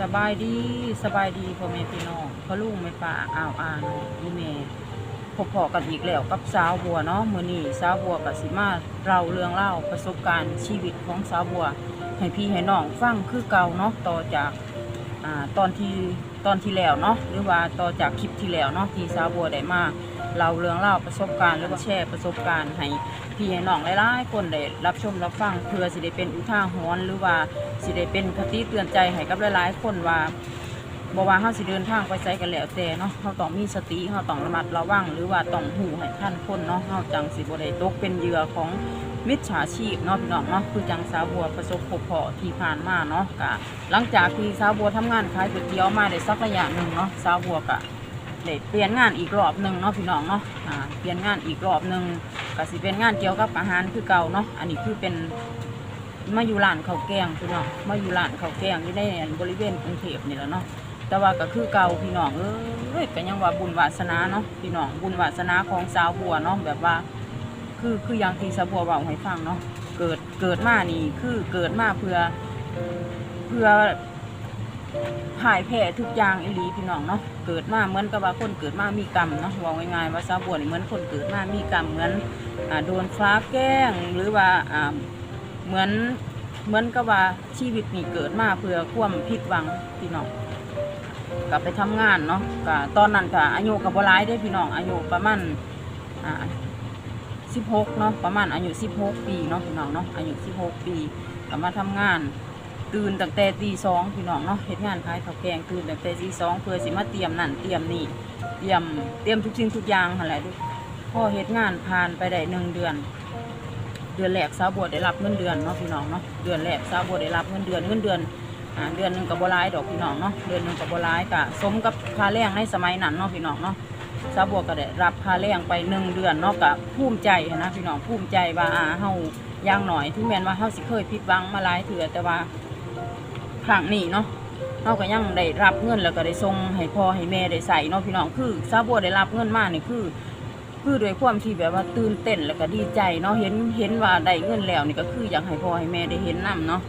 สบายดีสบายดีพ่อแม่พี่น้องพ่อลุงไม่ป่าอ้าวอ่านอีเมพบพอกันอีกแล้วกับสาวบัวเนาะมือนี้สาวบัวกับสิมาเราเรื่องเล่าประสบการณ์ชีวิตของสาวบัว ให้พี่ให้น้องฟังคือเก่าเนาะต่อจากอ่าตอนที่ตอนที่แล้วเนาะหรือว่าต่อจากคลิปที่แล้วเนาะที่สาวบัวได้มา เราเรื่องเล่าประสบการณ์หรือว่าแชร์ประสบการณ์ให้พี่ให้น้องหลายๆคนได้รับชมรับฟังเพื่อสิได้เป็นอุทาหรณ์หรือว่าสิได้เป็นคติเตือนใจให้กับหลายๆ คนว่าบว่าเฮาสิเดินทางไปไสกันแล้วแต่เนาะเฮาต้องมีสติเฮาต้องระมัดระวังหรือว่าต้องหูให้ทันคนเนาะเฮาจังสิบได้ตกเป็นเหยื่อของมิจฉาชีพเนาะพี่น้องเนาะคือจังสาวบัวประสบพบเพาะที่ผ่านมาเนาะก็หลังจากที่สาวบัวทำงานขายก๋วยเตี๋ยวมาได้สักระยะหนึ่งเนาะสาวบัวก็ เปลี่ยนงานอีกรอบหนึ่งเนาะพี่น้องเนาะอ่าเปลี่ยนงานอีกรอบหนึ่งก็สิเป็นงานเกี่ยวกับอาหารคือเก่าเนาะอันนี้คือเป็นมาอยู่ร้านข้าวแกงพี่น้องมาอยู่ร้านข้าวแกงอยู่ในบริเวณกรุงเทพนี่แหละเนาะแต่ว่าก็คือเก่าพี่น้องเอ้ยก็ยังว่าบุญวาสนาเนาะพี่น้องบุญวาสนาของสาวบัวเนาะแบบว่า คือคืออย่างที่สาวบัวเว้าให้ฟังเนาะเกิดเกิดมานี่คือเกิดมาเพื่อเพื่อ พ่ายแพ้ทุกอย่างอีหลีพี่น้องเนาะเกิดมาเหมือนกับว่าคนเกิดมามีกรรมเนาะว่าง่ายๆว่าสาวบัวนี่เหมือนคนเกิดมามีกรรมเหมือนอโดนฟ้าแกล้งหรือว่าเหมือนเหมือนกับว่าชีวิตนี่เกิดมาเพื่อความผิดหวังพี่น้องกลับไปทำงานเนาะก็ตอนนั้นก็อายุกับบหลายได้พี่น้องอายุประมาณสิบหกเนาะประมาณอายุสิบหกปีเนาะพี่น้องเนาะอายุสิบหกปีก็มาทำงาน ตื่นตั้งแต่ตีสองพี่น้องเนาะเฮ็ดงานขายข้าวแกงตื่นตั้งแต่ตีสองเพื่อสิมาเตรียมนั่นเตรียมนี่เตรียมเตรียมทุกสิ่งทุกอย่างอะไรด้วยพอเฮ็ดงานผ่านไปได้หนึ่งเดือน เดือนแรกสาวบัวได้รับเงินเดือนเนาะพี่น้องเนาะเดือนแรกสาวบัวได้รับเงินเดือนเงินเดือนอ่าเดือนหนึ่งกับบัวลายดอกพี่น้องเนาะเดือนหนึ่งกับบัวลายกะสมกับค่าแรงในสมัยนั้นเนาะพี่น้องเนาะสาวบัวก็ได้รับค่าแรงไปหนึ่งเดือนเนาะกะภูมิใจนะพี่น้องภูมิใจว่าอ่าเฮาอย่างหน่อยถึงแมนว่าเฮาสิเคยผิดหวังมาหลายเถื่อแต่ว่า ครั้งนี้เนาะเฮาก็ยังได้รับเงินแล้วก็ได้ส่งให้พ่อให้แม่ได้ใส่เนาะพี่น้องคือสาบัวได้รับเงินมาเนี่ยคือ คือด้วยความที่แบบว่าตื่นเต้นแล้วก็ดีใจเนาะเห็นเห็นว่าได้เงินแล้วนี่ก็คืออยากให้พ่อให้แม่ได้เห็นนํเนาะ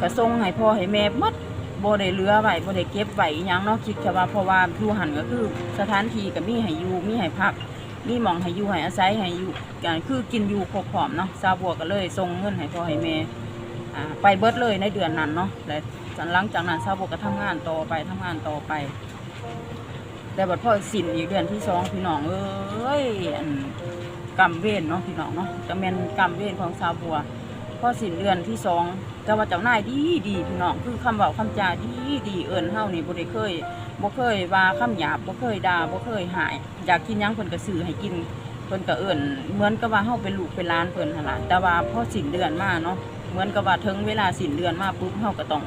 ก็ส่งให้พ่อให้แม่หมดบ่ได้เลือไว้บ่ได้เก็บไว้ยังเนาะคิดแค่ว่าเพราะว่าอยู่หันก็คือสถานที่ก็มีให้อยู่มีให้พักมีหมองให้อยู่ให้อาศัยให้อยู่ก็คือกินอยู่ครบพร้อมเนาะซาบัวก็เลยส่งเงินให้พ่อให้แม่ ไปเบิดเลยในเดือนนั้นเนาะแล้วหลังจากนั้นซาบัวก็ทำงานต่อไปทำงานต่อไป แต่บัดพ่อสินอีกเดือนที่สองพี่น้องเอ้ยอันกรรมเวรเนาะพี่น้องเนาะจะเป็นกรรมเวรของชาวบัวพ่อสินเดือนที่สองแต่ว่าเจ้านายดีดีพี่น้องคือคำเบาคำจาดีดีเอิญเฮานี่บ่ได้เคยบ่เคยว่าคำหยาบบ่เคยด่าบ่เคยหาย อยากกินยังเพิ่นก็ซื้อให้กินเพิ่นก็เอิญเหมือนกับว่าเฮาเป็นลูกเป็นหลานเพิ่นหั่นล่ะแต่ว่าพ่อสินเดือนมาเนาะ เหมือนกับว่าถึงเวลาสิ้นเดือนมาปุ๊บเฮาก็ต้อง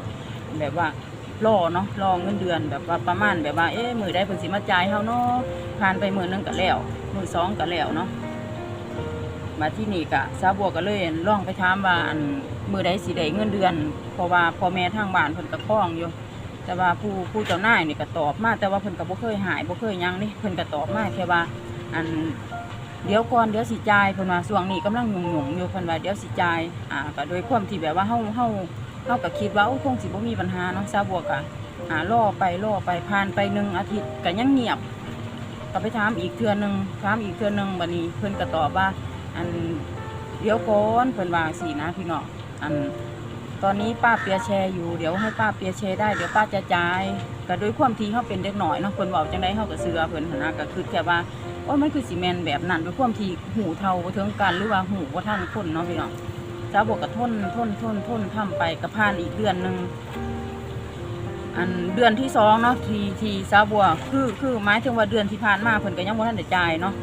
แบบว่ารอเนาะรอเงินเดือนแบบว่าประมาณแบบว่าเอ๊ะมือได้เพิ่นสิมาจ่ายเฮาเนาะผ่านไปมือหนึงก็แล้วมือสองก็แล้วเนาะมาที่นี่กะสาบัวก็เลยลองไปถามว่าอันมือใดสิได้เงินเดือน เพราะว่าพ่อแม่ทางบ้านเพิ่นก็คล้องอยู่แต่ว่าผู้ผู้เจ้านายนี่ก็ตอบมาแต่ว่าเพิ่นก็บ่เคยหายบ่เคยยังนี่เพิ่นก็ตอบมาแค่ว่าอัน เดี๋ยวก่อนเดี๋ยวสิจ่ายเพิ่นว่าช่วงนี้กำลังหยุ่งๆอยู่เพิ่นว่าเดี๋ยวสิจ่ายอ่าก็โดยความที่แบบว่าเฮาเฮาเราก็คิดว่าโอ้คงสิบ่มีปัญหาเนาะซาบัวกะหาล่อไปล่อไปผ่านไปหนึ่งอาทิตย์ก็ยังเงียบก็ไปถามอีกเทื่อหนึงถามอีกเทื่อหนึงบัดนี้เพิ่นก็ตอบว่า อันเดี๋ยวก่อนเพิ่นว่าสินะพี่น้องอัน ตอนนี้ป้าเปียแชร์อยู่เดี๋ยวให้ป้าเปียแชร์ได้เดี๋ยวป้าจะจ่ายก็โดยความที่เขาเป็นเด็กหน่อยเนาะเพิ่นเว้าจังได๋เฮาก็เชื่อเพิ่นหันนะก็คือแค่ว่า โอ้ยมันคือสิแมนแบบนั้นด้วยความที่หูเทาบ่ถึงกันหรือว่าหูบ่าทันคนเนาะพี่น้องสาวบวกก็ทนทนทนทนทำไปกับพานอีกเดือนหนึ่งอันเดือนที่สองเนาะทีทีสาวบัวคือคือหมายถึงว่าเดือนที่ผ่านมาเพิ่นก็ยังบ่ทันได้จ่ายเนาะ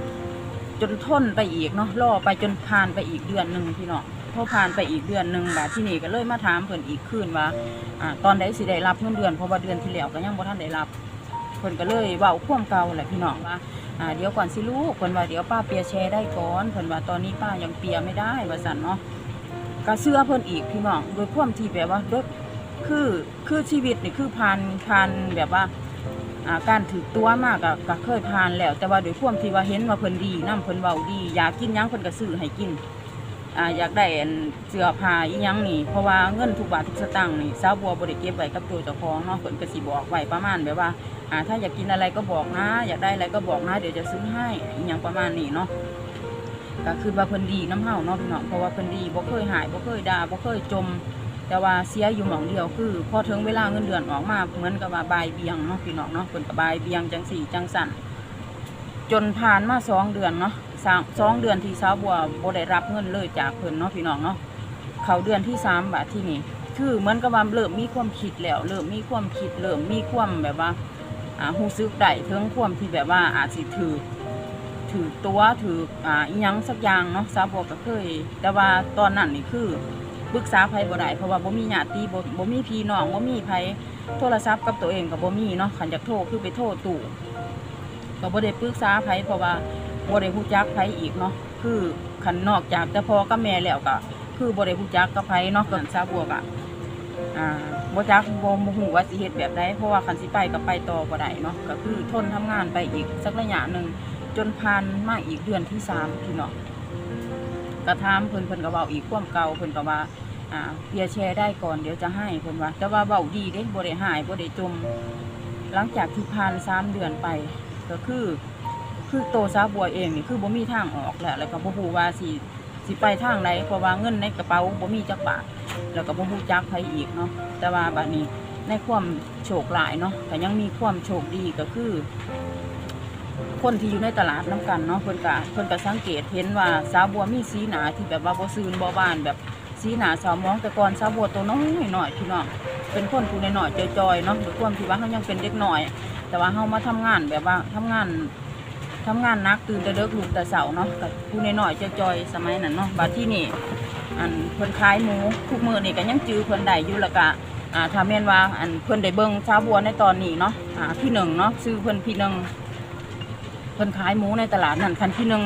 จนทนไปอีกเนาะรอไปจนผ่านไปอีกเดือนหนึ่งพี่น้องพอผ่านไปอีกเดือนหนึ่งบาดที่นี่ก็เลยมาถามเพิ่นอีกคืนว่าอ่าตอนใดสิได้รับเงินเดือนเพราะว่าเดือนที่แล้วก็ยังบ่ทันได้รับ เพิ่นก็เลยเว้าความเก่าแหละพี่น้องว่าอ่าเดี๋ยวก่อนสิลูกเพิ่นว่าเดี๋ยวป้าเปียแชร์ได้ก่อนเพิ่นว่าตอนนี้ป้ายังเปียไม่ได้ว่าซั่นเนาะก็เสื้อเพิ่นอีกพี่น้องโดยความที่แบบว่าด้วยคือคือชีวิตนี่คือผ่านผ่านแบบว่าการถือตัวมากก็เคยผ่านแล้ว แต่ว่าโดยควมที่ว่าเห็นว่าเพิ่นดีนํเพิ่นเว้าดี อยากกินยังเพิ่นก็ซื้อให้กิน อ่าอยากได้อันเสื้อผ้าอีหยังนี่เพราะว่าเงินทุกบาททุกสตางค์นี่สาวบัวบ่ได้เก็บไว้กับตัวเจ้าของเนาะเพิ่นก็สิบอกไว้ประมาณแบบว่าอ่า ถ้าอยากกินอะไรก็บอกนะ อยากได้อะไรก็บอกนะ เดี๋ยวจะซื้อให้อีหยังประมาณนี้เนาะก็คือว่าเพิ่นดีน้ำเฮาเนาะพี่น้องเพราะว่าเพิ่นดีบ่เคยหายบ่เคยด่าบ่เคยจม แต่ว่าเสียอยู่หม่องเดียวคือ พอถึงเวลาเงินเดือนออกมาเหมือนกับว่าบายเบียงเนาะพี่น้องเนาะเพิ่นก็บายเบียงจังสี่จังสั่นจนผ่านมาสองเดือนเนาะ สามสองเดือนที่สาวบัวบ่ได้รับเงินเลยจากเพิ่นเนาะพี่น้องเนาะเขาเดือนที่สามบาทที่นี่คือเหมือนกับว่าเริ่มมีความคิดแล้วเริ่มมีความคิดเริ่มมีความแบบว่าอ่าฮู้ซึกได้ถึงความที่แบบว่าอาจสิถือถือตัวถืออ่ายังสักอย่างเนาะสาวบัวก็เคย แต่ว่าตอนนั้นนี่คือปรึกษาไผบ่ได้เพราะว่าบ่มีญาติบ่บ่มีพี่น้องบ่มีไผโทรศัพท์กับตัวเองก็บ่มีเนาะคันอยากโทรคือไปโทรตู่ก็บ่ได้ปรึกษาไผเพราะว่า บ่ได้ฮู้จักไผอีกเนาะคือคันนอกจากแต่พ่อกับแม่แล้วก็คือบ่ได้ฮู้จักกับไผเนาะก็สาบัวก็อ่าบ่จักบ่บ่ฮู้ว่าสิเฮ็ดแบบใดเพราะว่าคันสิไปก็ไปต่อบ่ได้เนาะก็คือทนทำงานไปอีกสักระยะหนึ่งจนผ่านมาอีกเดือนที่สามพี่น้องก็ถามเพิ่นเพิ่นก็เว้าอีกความเก่าเพิ่นก็ว่าอ่าเปียร์แชร์ได้ก่อนเดี๋ยวจะให้เพิ่นว่า แต่ว่าเว้าดีเด้บ่ได้หายบ่ได้จม หลังจากที่ผ่านสามเดือนไป ก็คือ คือโตซาบัวเองนี่คือบ่มีทางออกแล้วแล้วก็บ่ฮู้ว่าสิสิไปทางใดเพราะว่าเงินในกระเป๋าบ่มีจักบาทแล้วก็บ่ฮู้จักไผอีกเนาะแต่ว่าบัดนี้ในความโชคหลายเนาะก็ยังมีความโชคดีก็คือ คนที่อยู่ในตลาดน้ำกันเนาะเพิ่นก็เพิ่นก็สังเกตเห็นว่าสาวบัวมีสีหนาที่แบบว่าบ่ซื่นบ่บานแบบสีหนาสาวมองแต่ก่อนสาวบัวตัวน้อยหน่อยพี่น้องเป็นคนผู้น้อยๆจอยๆเนาะด้วยความที่ว่าเฮายังเป็นเด็กหน้อย แต่ว่าเฮามาทำงานแบบว่าทำงาน ทำงานนักตื่นแต่เด็กลุกแต่เสาเนาะกับผู้น้อยๆจอยๆสมัยนั้นเนาะบัดที่นี่อันเพิ่นขายหมูทุกมือนี่ก็ยังจื้อเพิ่นได้อยู่ล้วก็อ่าถ้าแม่นว่าอันเพิ่นได้เบิ่งชาวบัวในตอนนี้เนาะอ่าพี่หนึ่งเนาะซื้อเพิ่นพี่หนึ่งเพิ่นขายหมูในตลาดนั่นคันพี่หนึ่ง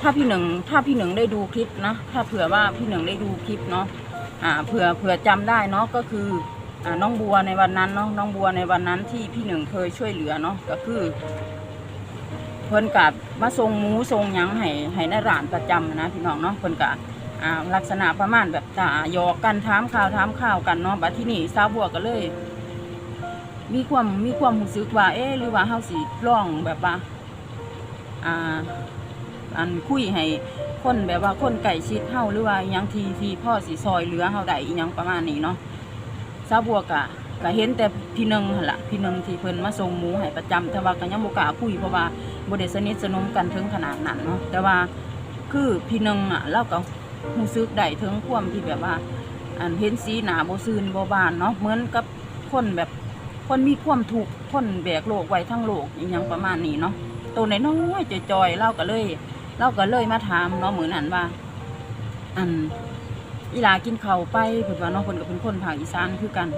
ถ้าพี่หนึ่งถ้าพี่หนึ่งได้ดูคลิปนะถ้าเผื่อว่าพี่หนึ่งได้ดูคลิปเนาะอ่าเผื่อเผื่อจำได้เนาะก็คืออ่าน้องบัวในวันนั้นเนาะน้องบัวในวันนั้นที่พี่หนึ่งเคยช่วยเหลือเนาะก็คือ เพิ่นกับมาส่งหมูส่งหยังให้ให้ในร้านประจำนะพี่น้องเนาะเพิ่นกับลักษณะประมาณแบบตาหยอกกันถามข่าวถามข่าวกันเนาะบัดที่นี่สาวบัวก็เลย มีความมีความรู้สึกว่า เอ๊ะหรือว่าเฮาสิร้องแบบว่าอ่าอันคุยให้คนแบบว่าคนไก่ชิดเฮาหรือว่ายังทีทีพ่อสิซอยเหลือเฮาได้อีหยังประมาณนี้เนาะสาวบัวกะก็เห็นแต่พี่นึงหั่นล่ะพี่นึงที่เพิ่นมาส่งหมูให้ประจำแต่ว่าก็ยังบ่กล้าคุยเพราะว่า บ่ได้สนิทสนมกันถึงขนาดนั้นเนาะแต่ว่าคือพี่หนึงอะเราก็รู้สึกได้ถึงความที่แบบว่า อันเห็นสีหน้าบ่ซื่นบ่บานเนาะเหมือนกับคนแบบคนมีความทุกข์คนแบกโลกไว้ทั้งโลกอีหยังประมาณนี้เนาะตัวไหนน้อยจอยๆเราก็เลยเราก็เลยมาถามเนาะเหมือนั้นว่า อันอีลากินเข้าไปเพิ่นว่าน้องเพิ่นก็เป็นคนภาคอีสานคือกัน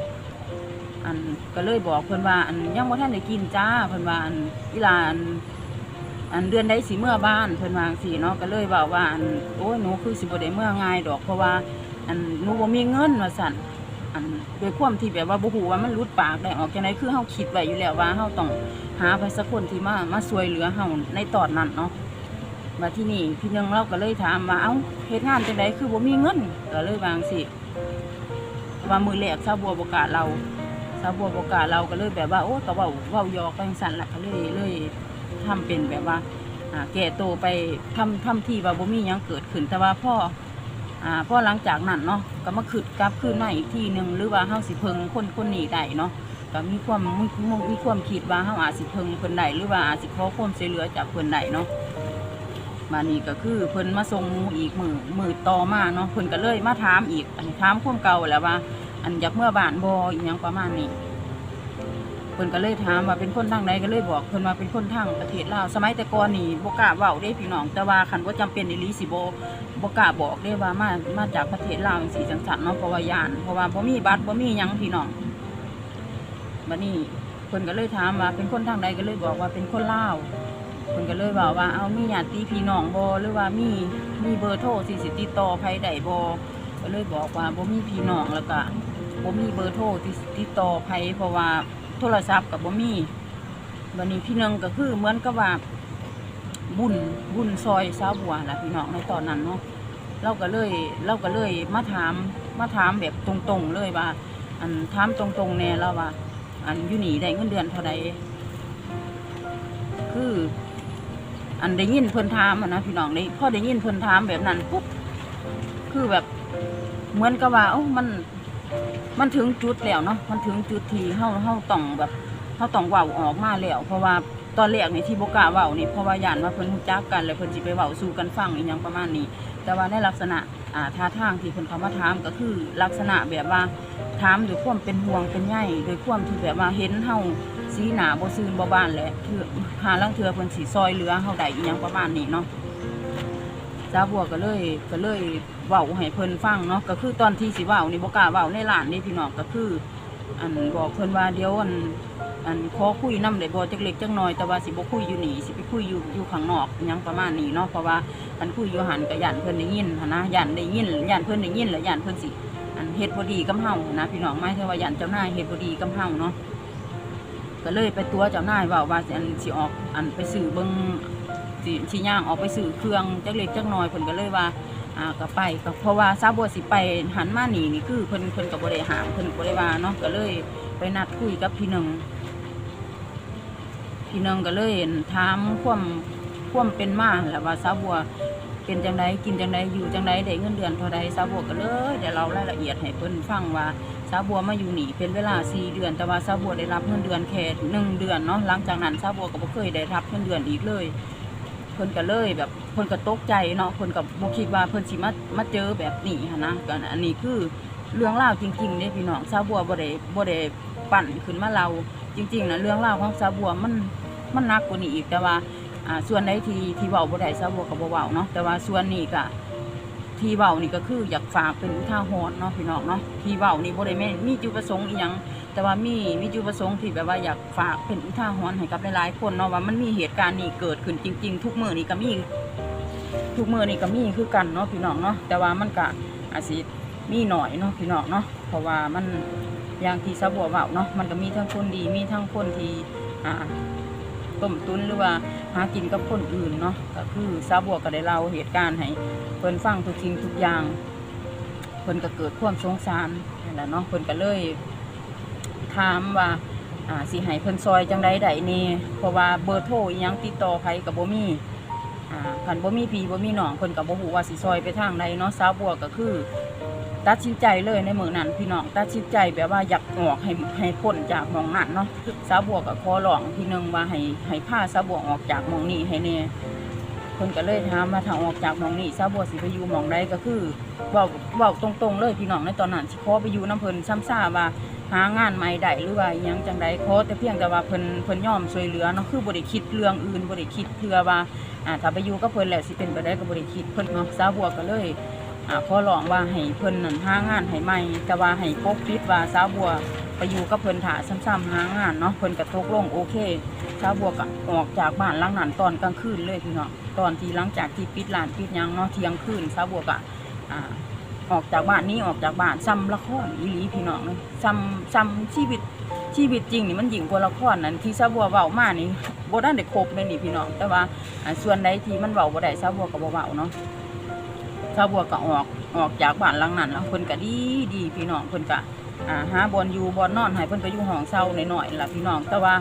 อันก็เลยบอกเพิ่นว่า อันยังบ่ทันได้กินจ้าเพิ่นว่าอันอีลาอัน อันเดือนใดสิเมื่อบ้านเพิ่นวาจั่งซี้เนาะก็เลยบอกว่าอันโอ้ยหนูคือสิบ่ได้เมื่อง่ายดอกเพราะว่าอันหนูบ่มีเงินว่าซั่นอันโดวยความที่แบบว่าบ่ฮู้ว่ามันหลุดปากได้ออกจังไดคือเฮาคิดไว้อยู่แล้วว่าเฮาต้องหาไปสักคนที่มามาช่วยเหลือเฮาในตอนนั้นเนาะมาที่นี่พี่นึงเราก็เลยถามว่าเอ้าเฮ็ดงานจังไดคือบ่มีเงินก็เลยวาจั่งสิว่ามือแรกชาวบัวบกล้าเราชาวบัวบกล้าเราก็เลยแบบว่าโอ้ก็เว้าเว้าหยอกกันสั่นละก็เลยเลย ทำเป็นแบบว่าแก่โตไปทำทำที่ว่าบ่มียังเกิดขึ้นแต่ว่าพ่ออ่าพ่อหลังจากนั้นเนาะก็มาขึ้นกลับขึ้นมาอีกทีหนึ่งหรือว่าเฮาสิเพิงคนคนนี้ได้เนาะก็มีความมีมีความคิดว่าเฮาอาจสิเพิงเพิ่นได้หรือว่าอาจสิขอความช่วยเหลือจากเพิ่นได้เนาะมานี่ก็คือเพิ่นมาส่งมูอีกมือมือต่อมาเนาะเพิ่นก็เลยมาถามอีกอันถามความเก่าแล้วว่า อันอยากเมื่อบานบออีหยังประมาณนี้ เพิ่นก็เลยถามว่าเป็นคนทางใดก็เลยบอกเพิ่นว่าเป็นคนทางประเทศลาวสมัยแต่ก่อนนี่บ่กล้าเว้าเด้พี่น้องแต่ว่าคันว่าจำเป็นอีหลีสิบ่บ่กล้าบอกเด้ว่ามามาจากประเทศลาวจังซี่จังซั่นเนาะเพราะว่าย่านเพราะว่าบ่มีบัตรบ่มีหยังพี่น้องบัดนี้เพิ่นก็เลยถามว่าเป็นคนทางใดก็เลยบอกว่าเป็นคนลาวเพิ่นก็เลยบอกว่าเอามีญาติพี่น้องบ่หรือว่ามีมีเบอร์โทรที่สิติดต่อไผได้บ่ก็เลยบอกว่าบ่มีพี่น้องแล้วก็บ่มีเบอร์โทรที่สิติดต่อไผเพราะว่า โทรศัพท์ก็บ่มีบัดนี้พี่หนึงก็คือเหมือนกับว่าบุญบุญซอยสาวบัวล่ะพี่น้องในตอนนั้นเนาะเราก็เลยเราก็เลยมาถามมาถามแบบตรงๆเลยว่า อันถามตรงๆแน่เราว่า อันอยู่หนีได้เงินเดือนเท่าใดคือ อันได้ยินเพิ่นถามนะพี่น้องได้พอได้ยินเพิ่นถามแบบนั้นปุ๊บคือแบบเหมือนกับว่าเอ้ามัน มันถึงจุดแล้วเนาะมันถึงจุดที่เฮาเฮาต้องแบบเฮาต้องเว้าออกมาแล้ว เพราะว่าตอนแรกนี่ที่บ่กล้าเว้านี่เพราะว่าย่านว่าเพิ่นรู้จักกันแล้วเพิ่นสิไปเว้าสู่กันฟังอีหยังประมาณนี้ แต่ว่าในลักษณะอ่าท่าทางที่เพิ่นเขามาถามก็คือลักษณะแบบว่าถามด้วยความเป็นห่วงเป็นใยด้วยความที่แบบว่าเห็นเฮาสีหนาบ่ซื่นบ่บ้านแหละคือหาลังเทือเพิ่นสิซอยเหลือเฮาได้อีหยังประมาณนี้เนาะ จ้าบัวก็เลยก็เลยเว้าให้เพิ่นฟังเนาะก็คือตอนที่สิเว้านี่บ่กล้าเว้าในร้านนี่พี่น้องก็คือ อันบอกเพิ่นว่าเดี๋ยวอันอันขอคุยน้ำได้บ่จักเล็กจักน้อยแต่ว่าสิบ่คุยอยู่นี่สิไปคุยอยู่อยู่ข้างนอกหยังประมาณนี้เนาะเพราะว่าอันคุยอยู่หันก็ย่านเพิ่นได้ยินหันนะย่านได้ยินย่านเพิ่นได้ยินแล้วย่านเพิ่นสิอันเฮ็ดบ่ดีกับเฮานะพี่น้องหมายถึงว่าย่านเจ้านายเฮ็ดบ่ดีกับเฮาเนาะก็เลยไปตัวเจ้านายเว้าว่าสิอันสิออกอันไปซื้อเบิ่ง สิสิย่างออกไปซื้อเครื่องจักเล็กจักน้อยเพิ่นก็เลยว่าอ่าก็ไปก็เพราะว่าซาบัวสิไปหันมาหนีนี่คือเพิ่นเพิ่นก็บ่ได้หามเพิ่นก็บ่ได้ว่าเนาะก็เลยไปนัดคุยกับพี่หนึ่งพี่หนึงก็เลยถามความความเป็นมาแหละว่าซาบัวเป็นจังไดกินจังไดอยู่จังไดได้เงินเดือนเท่าใดซาบัวก็เลยเดี๋ยวเรารายละเอียดให้เพิ่นฟังว่าซาบัวมาอยู่หนีเป็นเวลา4เดือน แต่ว่าซาบัวได้รับเงินเดือนแค่หนึ่งเดือนเนาะหลังจากนั้นซาบัวก็บ่เคยได้รับเงินเดือนอีกเลย เพิ่นก็เลยแบบเพิ่นก็ตกใจเนาะเพิ่นก็บ่คิดว่าเพิ่นสิมามาเจอแบบนี้หันนะก็อันนี้คือเรื่องราวจริงๆเด้พี่น้องซาบัวบ่ได้บ่ได้ปั่นขึ้นมาเราจริงๆนะเรื่องราวของซาบัวมันมันหนักกว่านี้อีกแต่ว่าอ่าส่วนใดที่ที่เว้าบ่ได้ซาบัวก็บ่เว้าเนาะแต่ว่าส่วนนี้ก็ที่เว้านี่ก็คืออยากฝากเป็นอุทาหรณ์เนาะพี่น้องเนาะที่เว้านี่บ่ได้แม่นมีจุดประสงค์อีหยัง แต่ว่ามีมีจุดประสงค์ที่แบบว่าอยากฝากเป็นอุทาหรณ์ให้กับหลายๆคนเนาะว่ามันมีเหตุการณ์นี้เกิดขึ้นจริง ๆ ทุกมือนี่ก็มีทุกมือนี่ก็มีคือกันเนาะพี่น้องเนาะแต่ว่ามันก็อาจสิมีหน่อยเนาะพี่น้องเนาะเพราะว่ามันอย่างที่สบัวเว้าเนาะมันก็มีทั้งคนดีมีทั้งคนที่อ่าต้มตุนหรือว่าหากินกับคนอื่นเนาะก็คือสะบัวก็ได้เล่าเหตุการณ์ให้เพิ่นฟังทุกสิ่งทุกอย่างเพิ่นก็เกิดความสงสารนั่นแหละเนาะเพิ่นก็เลย ถามว่าอ่าสิให้เพิ่นซอยจังไดใดแนี่เพราะว่าเบอร์โทรอิหยังติดต่อไผก็บ่มีอ่าคันบ่มีพี่บ่มีน้องเพิ่นก็บ่ฮู้ว่าสิซอยไปทางใดเนาะสาวบัวก็คือ ตัดสินใจเลยในมื้อนั้นพี่น้องตัดสินใจแบบว่าอยากออกให้ให้พ้นจากหม้องนั้นเนาะสาวบัวก็ขอร้องพี่หนึงว่าให้ให้พาสาวบัวออกจากหม้องนี้ให้แน่เพิ่นก็เลยถามว่าถ้าออกจากหม้องนี้สาวบัวสิไปอยู่หม้องใดก็คือเว้าเว้าตรงๆเลยพี่น้องในตอนนั้นสิขอไปอยู่นํเพิ่นซ้ำซ่าว่า หางานใหม่ได้หรือว่ายังจังใดขอแต่เพียงแต่ว่าเพิ่นเพิ่นยอมช่วยเหลือเนาะคือบ่ได้คิดเรื่องอื่นบ่ได้คิดเพื่อว่าอ่าถ้าไปอยู่กับเพิ่นแล้วสิเป็นไปได้ก็บ่ได้คิดเพิ่นเนาะสาวบัวก็เลยอ่าขอร้องว่าให้เพิ่นนั่นหางานให้ใหม่แต่ว่าให้ปกปิดว่าสาวบัวไปอยู่กับเพิ่นถ่าซ้ำๆหางานเนาะเพิ่นก็ตกลงโอเคสาวบัวก็ออกจากบ้านหลังนั้นตอนกลางคืนเลยพี่เนาะตอนที่หลังจากที่ปิดร้านปิดหยังเนาะเที่ยงคืนสาวบัวก็อ่า ออกจากบ้านนี้ออกจากบ้านซ้ำละครอีหลีพี่น้องเลยซ้ำซ้ำชีวิตชีวิตจริงนี่มันยิ่งกว่าละครนั้นที่ซาบัวเว้ามานี่บ่ได้ได้ครบเลยนี่พี่น้อง แต่ว่าส่วนใดที่มันเว้าบ่ได้ซาบัวก็บ่เว้าเนาะซาบัวก็ออกออกจากบ้านหลังนั้นแล้วเพิ่นก็ดีดีพี่น้องเพิ่นก็อ่าหาบอนอยู่บอนนอนให้เพิ่นก็อยู่ห้องเช่าหน่อยๆล่ะพี่น้อง แต่ว่า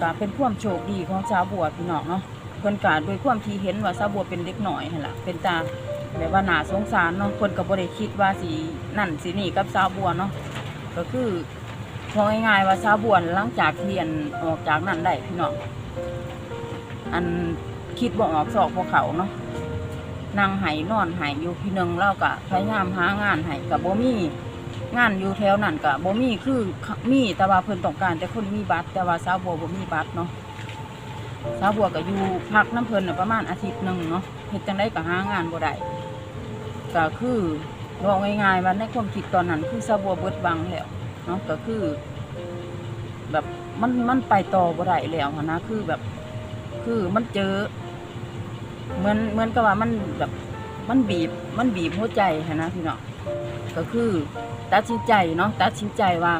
ก็เป็นความโชคดีของซาบัวพี่น้องเนาะเพิ่นก็ด้วยความที่เห็นว่าซาบัวเป็นเด็กหน้อยหั่นล่ะเป็นตา แบบว่าหนาสงสารเนาะคนก็บ่ได้คิดว่าสินั่นสินี่กับสาวบัวเนาะก็คือพอง่ายๆว่าสาวบัวหลังจากเรียนออกจากนั้นได้พี่น้องอันคิดบ่ออกสอกพวกเขาเนาะนั่งไห้นอนไห้อยู่พี่หนึงเราก็พยายามหางานให้กับโบมี่งานอยู่แถวนั้นก็บ่มีคือมีแต่ว่าเพิ่นต้องการแต่คนมีบัตรแต่ว่าสาวบัวบ่มีบัตรเนาะสาวบัวก็อยู่พักน้ำเพลินประมาณอาทิตย์หนึ่งเนาะเฮ็ดจังได้ก็หางานบ่ได้ ก็คือบอกง่ายๆว่าในความคิดตอนนั้น คือซาบัวเบิดหวังแล้วเนาะก็คือ แบบมันมันไปต่อบ่ได้แล้วหั้นนะคือแบบ คือมันเจอ เหมือนเหมือนกับว่ามันแบบมันบีบมันบีบหัวใจหั้นนะพี่เนาะก็คือตัดสินใจเนาะตัดสินใจว่า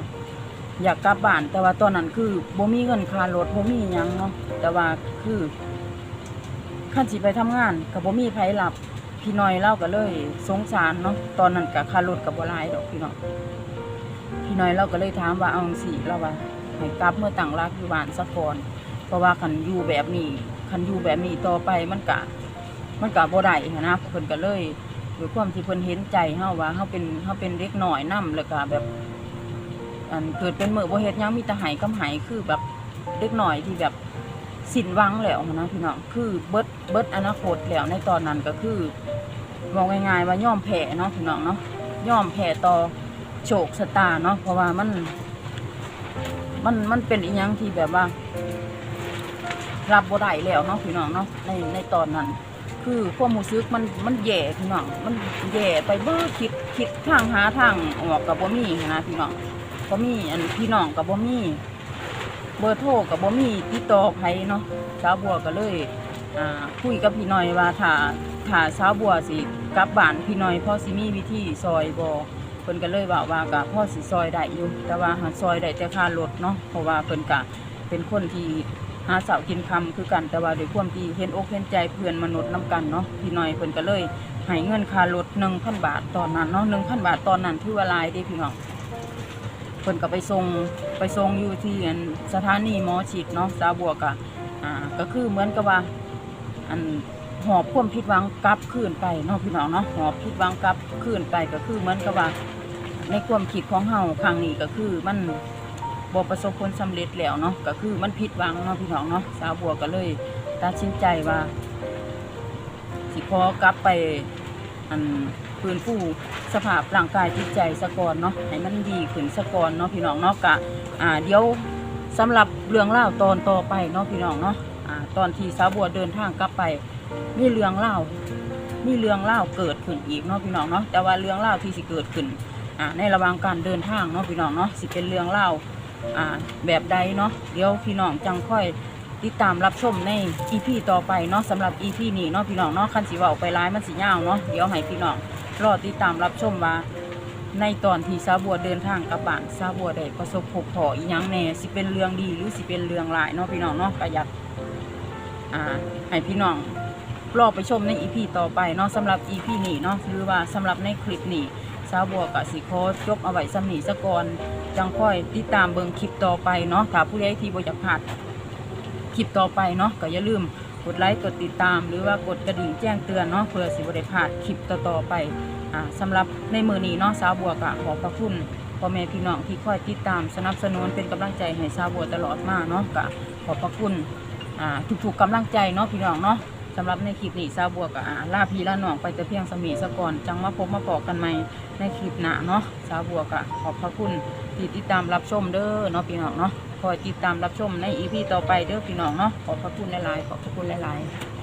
อยากกลับบ้าน แต่ว่าตอนนั้นคือบ่มีเงินค่ารถบ่มีหยังเนาะแต่ว่าคือขั้นสิไปทำงานก็บ่มีไผรับ พี่น้อยเล่าก็เลย สงสารเนาะตอนนั้นกับคารถกับบัวลายดอกพี่น้องพี่น้อยเราก็เลยถามว่าเอาสิเราว่าให้กลับเมื่อต่างรักอยู่บ้านสักก่อนเพราะว่าคันอยู่แบบนี้คันอยู่แบบนี้ต่อไปมันกะ มันกะบ่ได้นะเพิ่นก็เลยด้วยความที่เพิ่นเห็นใจเฮาว่าเฮาเป็นเฮาเป็นเด็กหน้อยนํแล้วก็แบบอันเกิดเป็นมื้อบ่เฮ็ดหยังมีแต่ไหกำไหคือแบบเด็กหน้อยที่แบบสิ้นหวังแล้วนนะพี่น้องคือเบิดเบิดอนาคตแล้วในตอนนั้นก็คือ มองง่ายๆว่าย่อมแพ้เนาะพี่น้องเนาะย่อมแพ้ต่อโชคชะตาเนาะเพราะว่ามัน มันมันเป็นอีหยังที่แบบว่า รับบ่ได้แล้วเนาะพี่น้องเนาะในในตอนนั้น คือความรู้สึกมันมันแย่พี่น้องมันแย่ไปเบ้อคิดคิดทางหาทางออกกับบ่มีหั้นนะพี่น้องบ่มีอันพี่น้องกับบ่มีเบอร์โทรกับบ่มีติดต่อไผเนาะสาวบัวก็เลย อ่าคุยกับพี่น้อยว่าถ้าถ้าสาวบัวสิกลับบ้านพี่น้อยพ่อสิมีวิธีซอยบ่เพิ่นก็เลยบอกว่าก็พ่อสิซอยได้อยู่แต่ว่าหาซอยได้แต่ค่ารถเนาะเพราะว่าเพิ่นก็เป็นคนที่หาเสาวกินคำคือกันแต่ว่าด้วยความที่เห็นอกเห็นใจเพื่อนมนุษย์นํกันเนาะพี่น้อยเพิ่นก็เลยให้เงินค่ารถ1,000 บาทตอนนั้นเนาะ1,000 บาทตอนนั้นถือว่าหลายเด้พี่น้องเพิ่นก็ไปส่งไปส่งอยู่ที่สถานีหมอฉีดเนาะสาวบัวก็อ่าก็คือเหมือนกับว่า อันหอบความผิดหวังกลับคืนไปเนาะพี่น้องเนาะหอบผิดหวังกลับคืนไปก็คือเหมือนกับว่า ในความคิดของเฮาครั้งนี้ก็คือมันบ่ประสบผลสำเร็จแล้วเนาะก็คือมันผิดหวังเนาะพี่น้องเนาะสาวบัวก็เลยตัดสินใจว่าสิขอกลับไปอันฟื้นฟูสภาพร่างกายจิตใจสะก่อนเนาะให้มันดีขึ้นสะก่อนเนาะพี่น้องเนาะกะอ่าเดี๋ยวสำหรับเรื่องเล่าตอนต่อไปเนาะพี่น้องเนาะ ตอนที่สาวบัวเดินทางกลับไปมีเรื่องเล่ามีเรื่องเล่าเกิดขึ้นอีกเนาะพี่น้องเนาะแต่ว่าเรื่องเล่าที่สิเกิดขึ้นอ่าในระหว่างการเดินทางเนาะพี่น้องเนาะสิเป็นเรื่องเล่าอ่าแบบใดเนาะเดี๋ยวพี่น้องจังค่อยติดตามรับชมใน EP ต่อไปเนาะสำหรับ EP นี้เนาะพี่น้องเนาะคันสีว่าออกไปร้ายมันสียาวเนาะเดี๋ยวให้พี่น้องรอติดตามรับชมว่าในตอนที่ซาบัวเดินทางกลับบ้านซาบัวได้ประสบพบพออีหยังแน่สิเป็นเรื่องดีหรือสิเป็นเรื่องร้ายเนาะพี่น้องเนาะก็อยาก อ่าให้พี่น้องรอไปชมใน EP ต่อไปเนาะสำหรับ EP นี้เนาะหรือว่าสำหรับในคลิปนี้ซาบัวกับสิโคจบเอาไว้สำนีสะกอนจังค่อยติดตามเบิงคลิปต่อไปเนาะถ้าผู้ใดที่บ่อยากพลาดคลิปต่อไปเนาะก็อย่าลืมกดไลค์กดติดตาม หรือว่ากดกระดิ่งแจ้งเตือนเนาะเพื่อสิบ่ได้พลาดคลิปต่อๆไปอ่าสำหรับในมือนี้เนาะสาวบัวก็ขอบพระคุณพ่อแม่พี่น้องที่คอยติดตามสนับสนุนเป็นกำลังใจให้สาวบัวตลอดมาเนาะก็ขอบพระคุณ อ่าถูกๆกำลังใจเนาะพี่น้องเนาะสำหรับในคลิปนี้สาวบัวกอะลาพี่ลาน้องไปแต่เพียงสมีสะก่อนจังมาพบมาปอกกันใหม่ในคลิปหน้าเนาะสาวบัวก็ขอบพระคุณที่ติดตามรับชมเด้อเนาะพี่น้องเนาะคอยติดตามรับชมในอีพีต่อไปเด้อพี่น้องเนาะขอบพระคุณหลายๆขอบพระคุณหลายๆ